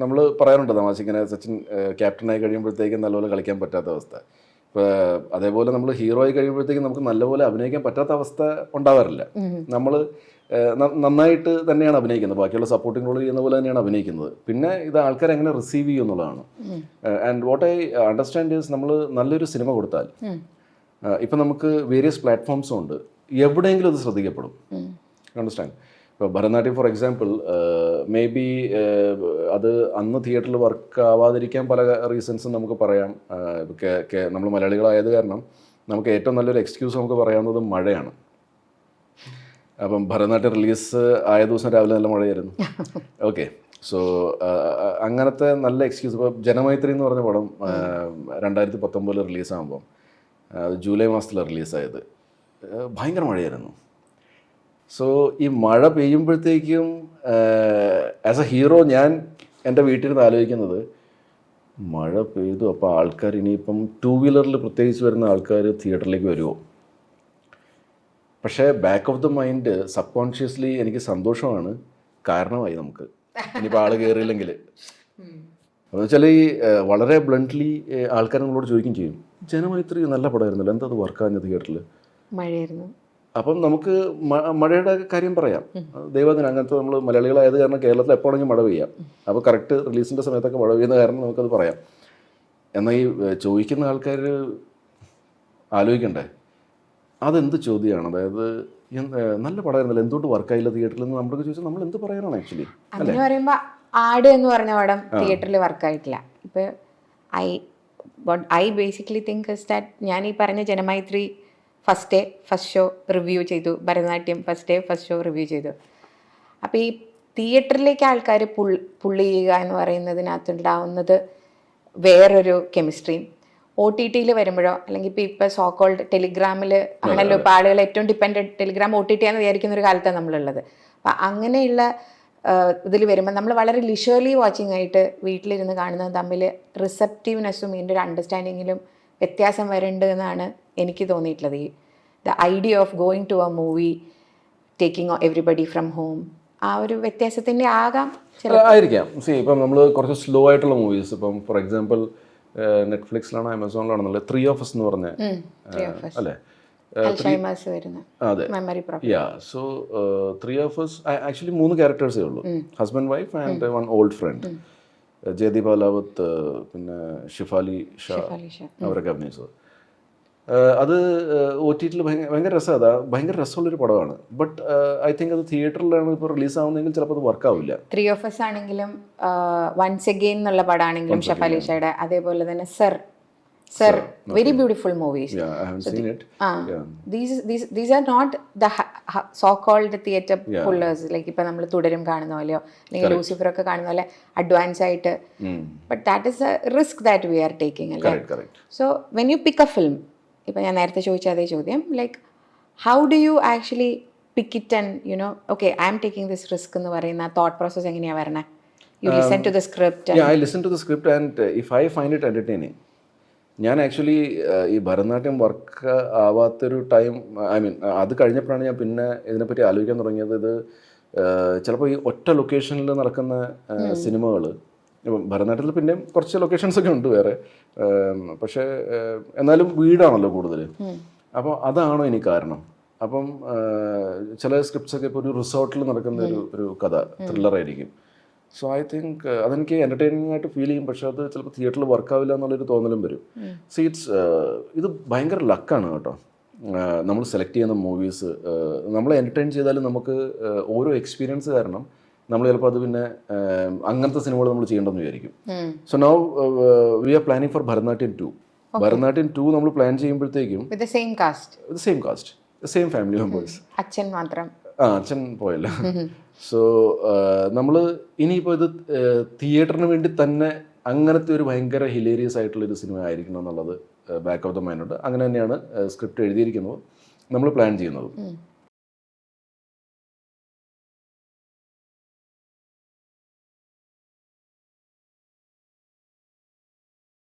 നമ്മൾ പറയാറുണ്ട് തമാശ ഇങ്ങനെ സച്ചിൻ ക്യാപ്റ്റനായി കഴിയുമ്പോഴത്തേക്കും നല്ലപോലെ കളിക്കാൻ പറ്റാത്ത അവസ്ഥ. ഇപ്പോൾ അതേപോലെ നമ്മൾ ഹീറോ ആയി കഴിയുമ്പോഴത്തേക്കും നമുക്ക് നല്ലപോലെ അഭിനയിക്കാൻ പറ്റാത്ത അവസ്ഥ ഉണ്ടാവാറില്ല. നമ്മൾ നന്നായിട്ട് തന്നെയാണ് അഭിനയിക്കുന്നത്. ബാക്കിയുള്ള സപ്പോർട്ടിംഗ് റോൾ ചെയ്യുന്ന പോലെ തന്നെയാണ് അഭിനയിക്കുന്നത്. പിന്നെ ഇത് ആൾക്കാർ എങ്ങനെ റിസീവ് ചെയ്യും എന്നുള്ളതാണ്. And what I understand is നമ്മൾ നല്ലൊരു സിനിമ കൊടുത്താൽ ഇപ്പം നമുക്ക് വേരിയസ് പ്ലാറ്റ്ഫോംസും ഉണ്ട്. എവിടെയെങ്കിലും അത് ശ്രദ്ധിക്കപ്പെടും. അണ്ടർസ്റ്റാൻഡ് ഇപ്പോൾ Bharathanatyam for example may be അത് അന്ന് തിയേറ്ററിൽ വർക്ക് ആവാതിരിക്കാൻ പല റീസൺസും നമുക്ക് പറയാം. നമ്മൾ മലയാളികളായത് കാരണം നമുക്ക് ഏറ്റവും നല്ലൊരു എക്സ്ക്യൂസ് നമുക്ക് പറയാവുന്നത് മഴയാണ്. അപ്പം ഭരതനാട്യം റിലീസ് ആയ ദിവസം രാവിലെ നല്ല മഴയായിരുന്നു. ഓക്കെ സോ അങ്ങനത്തെ നല്ല എക്സ്ക്യൂസ് ഇപ്പോൾ ജനമൈത്രി എന്ന് പറഞ്ഞ പടം രണ്ടായിരത്തി പത്തൊമ്പതിൽ റിലീസാകുമ്പം അത് ജൂലൈ മാസത്തിൽ റിലീസായത് ഭയങ്കര മഴയായിരുന്നു. സോ ഈ മഴ പെയ്യുമ്പോഴത്തേക്കും ആസ് എ ഹീറോ ഞാൻ എന്റെ വീട്ടിൽ നിന്ന് ആലോചിക്കുന്നത് മഴ പെയ്തു അപ്പോൾ ആൾക്കാർ ഇനിയിപ്പം ടൂ വീലറിൽ പ്രത്യേകിച്ച് വരുന്ന ആൾക്കാർ തിയേറ്ററിലേക്ക് വരുമോ പക്ഷേ back of the mind subconsciously എനിക്ക് സന്തോഷമാണ്. കാരണമായി നമുക്ക്. ഇനിയിപ്പോൾ ആൾ കയറിയില്ലെങ്കിൽ എന്ന് വെച്ചാൽ ഈ വളരെ ബ്ലണ്ട്ലി ആൾക്കാർ നമ്മളോട് ചോദിക്കുകയും ചെയ്യും. ജനമൈത്രി നല്ല പടമായിരുന്നല്ലോ. എന്താ അത് വർക്കാഞ്ഞ തിയേറ്ററിൽ മഴയായിരുന്നു. അപ്പം നമുക്ക് മഴയുടെ കാര്യം പറയാം. ദൈവത്തിന് അങ്ങനത്തെ നമ്മൾ മലയാളികളായത് കാരണം കേരളത്തിൽ എപ്പോഴെങ്കിലും മഴ പെയ്യാം. അപ്പോൾ കറക്റ്റ് റിലീസിന്റെ സമയത്തൊക്കെ മഴ പെയ്യുന്ന കാരണം നമുക്കത് പറയാം. എന്നാൽ ഈ ചോദിക്കുന്ന ആൾക്കാർ ആലോചിക്കണ്ടേ? അതെന്ത് ചോദ്യമാണ്? അതായത് നല്ല പടമായിരുന്നല്ലോ. എന്തുകൊണ്ട് വർക്കായില്ല തിയേറ്ററിൽ നിന്ന് നമ്മളൊക്കെ ചോദിച്ചാൽ നമ്മൾ എന്ത് പറയാനാണ് ആക്ച്വലി അങ്ങനെ പറയുമ്പോൾ ആട് എന്ന് പറഞ്ഞ പടം തിയേറ്ററിൽ വർക്കായിട്ടില്ല. ഇപ്പൊ I but I basically think is that ഞാൻ ഈ പറഞ്ഞ Janamaithri first day first show review ചെയ്തു. Bharathanatyam first day first show review ചെയ്തു. അപ്പോൾ ഈ തിയേറ്ററിലേക്ക് ആൾക്കാർ പുൾ പുള്ളി ചെയ്യുക എന്ന് പറയുന്നതിനകത്തുണ്ടാവുന്നത് വേറൊരു കെമിസ്ട്രിയും ഒ ടി ടിയിൽ വരുമ്പോഴോ അല്ലെങ്കിൽ ഇപ്പോൾ ഇപ്പോൾ സോക്കോൾഡ് ടെലിഗ്രാമിൽ ആണല്ലോ ഇപ്പോൾ ആളുകൾ ഏറ്റവും depend Telegram O T T ആണെന്ന് വിചാരിക്കുന്ന ഒരു കാലത്താണ് നമ്മളുള്ളത്. അപ്പം അങ്ങനെയുള്ള ഇതിൽ വരുമ്പോൾ നമ്മൾ വളരെ ലിഷേർലി വാച്ചിങ് ആയിട്ട് വീട്ടിലിരുന്ന് കാണുന്നത് തമ്മിൽ റിസപ്റ്റീവ്നെസ്സും ഇതിന്റെ ഒരു അണ്ടർസ്റ്റാൻഡിങ്ങിലും വ്യത്യാസം വരുന്നുണ്ട് എന്നാണ് എനിക്ക് തോന്നിയിട്ടുള്ളത് ഈ the idea of going to a movie taking everybody from home ആ ഒരു വ്യത്യാസത്തിന്റെ ആകാം ആയിരിക്കാം. സി ഇപ്പം നമ്മൾ കുറച്ച് സ്ലോ ആയിട്ടുള്ള മൂവീസ് ഇപ്പം ഫോർ എക്സാമ്പിൾ നെറ്റ്ഫ്ലിക്സിലാണോ ആമസോണിലാണെന്നുള്ളത് ത്രീ ഓഫ് എസ് എന്ന് പറഞ്ഞ. അല്ലേ? Yeah so three of actually മൂന്ന് ക്യാരക്ടേഴ്സേ ഉള്ളൂ. Husband wife and one old friend Jaideep Ahlawat പിന്നെ ഷിഫാലി ഷാ അവരൊക്കെ അഭിനയിച്ചത്. അത് ഒ ടി ടിയിൽ ഭയങ്കര രസം അതാ. ഭയങ്കര രസമുള്ളൊരു പടമാണ്. ബട്ട് ഐ തിങ്ക് അത് തിയേറ്ററിലാണ് ഇപ്പോൾ റിലീസ് ആവുന്നതെങ്കിൽ ചിലപ്പോൾ അത് വർക്കാവില്ല. ത്രീ ഓഫ് എസ് ആണെങ്കിലും വൺസ് അഗെയിൻ എന്നുള്ള പടമാണെങ്കിലും ഷഫാലിഷയുടെ അതേപോലെ തന്നെ sir sir very beautiful movies. These are not the so called theatre pullers like ഇപ്പം നമ്മൾ തുടരും കാണുന്ന പോലെയോ അല്ലെങ്കിൽ ലൂസിഫർ ഒക്കെ കാണുന്ന പോലെ അഡ്വാൻസ് ആയിട്ട്. But that is a risk that we are taking അല്ലേ? So when you pick a film ഇപ്പം ഞാൻ നേരത്തെ ചോദിച്ച അതേ ചോദ്യം. Like how do you actually pick it and you know okay I'm taking this risk എന്ന് പറയുന്ന തോട്ട് പ്രോസസ് എങ്ങനെയാണ് വരണേ? You listen to the script I listen to the script and if I find it entertaining ഞാൻ actually ഈ Bharatanatyam work ആവാത്തൊരു time I mean അത് കഴിഞ്ഞപ്പോഴാണ് ഞാൻ പിന്നെ ഇതിനെപ്പറ്റി ആലോചിക്കാൻ തുടങ്ങിയത്. ഇത് ചിലപ്പോൾ ഈ ഒറ്റ ലൊക്കേഷനിൽ നടക്കുന്ന സിനിമകൾ ഇപ്പം ഭരതനാട്യത്തിൽ പിന്നെയും കുറച്ച് ലൊക്കേഷൻസ് ഒക്കെ ഉണ്ട് വേറെ. പക്ഷേ എന്നാലും വീടാണല്ലോ കൂടുതൽ അപ്പോൾ അതാണോ ഇനി കാരണം? അപ്പം ചില സ്ക്രിപ്റ്റ്സ് ഒക്കെ ഇപ്പോൾ ഒരു റിസോർട്ടിൽ നടക്കുന്ന ഒരു ഒരു കഥ ത്രില്ലറായിരിക്കും സോ ഐ തിങ്ക് അതെനിക്ക് എന്റർടൈനിങ് ആയിട്ട് ഫീൽ ചെയ്യും. പക്ഷെ അത് ചിലപ്പോൾ തിയേറ്ററിൽ വർക്കാവില്ല എന്നുള്ളൊരു തോന്നലും വരും. സോ ഇറ്റ്സ് ഇത് ഭയങ്കര ലക്കാണ് കേട്ടോ. നമ്മൾ സെലക്ട് ചെയ്യുന്ന മൂവീസ് നമ്മളെ എന്റർടൈൻ ചെയ്താലും നമുക്ക് ഓരോ എക്സ്പീരിയൻസ് കാരണം നമ്മൾ ചിലപ്പോൾ അത് പിന്നെ അങ്ങനത്തെ സിനിമകൾ നമ്മൾ ചെയ്യേണ്ടെന്ന് വിചാരിക്കും. So now we are planning for Bharathanatyam two Bharathanatyam two നമ്മൾ പ്ലാൻ ചെയ്യുമ്പോഴത്തേക്കും same cast same cast same family members അച്ഛൻ മാത്രം. ആ അച്ഛൻ പോയല്ല. സോ നമ്മൾ ഇനിയിപ്പോൾ ഇത് തിയേറ്ററിന് വേണ്ടി തന്നെ അങ്ങനത്തെ ഒരു ഭയങ്കര ഹിലേരിയസ് ആയിട്ടുള്ള ഒരു സിനിമ ആയിരിക്കണം എന്നുള്ളത് ബാക്ക് ഓഫ് ദ മൈൻഡ് ഉണ്ട്. അങ്ങനെ തന്നെയാണ് സ്ക്രിപ്റ്റ് എഴുതിയിരിക്കുന്നത്. നമ്മൾ പ്ലാൻ ചെയ്യുന്നത്.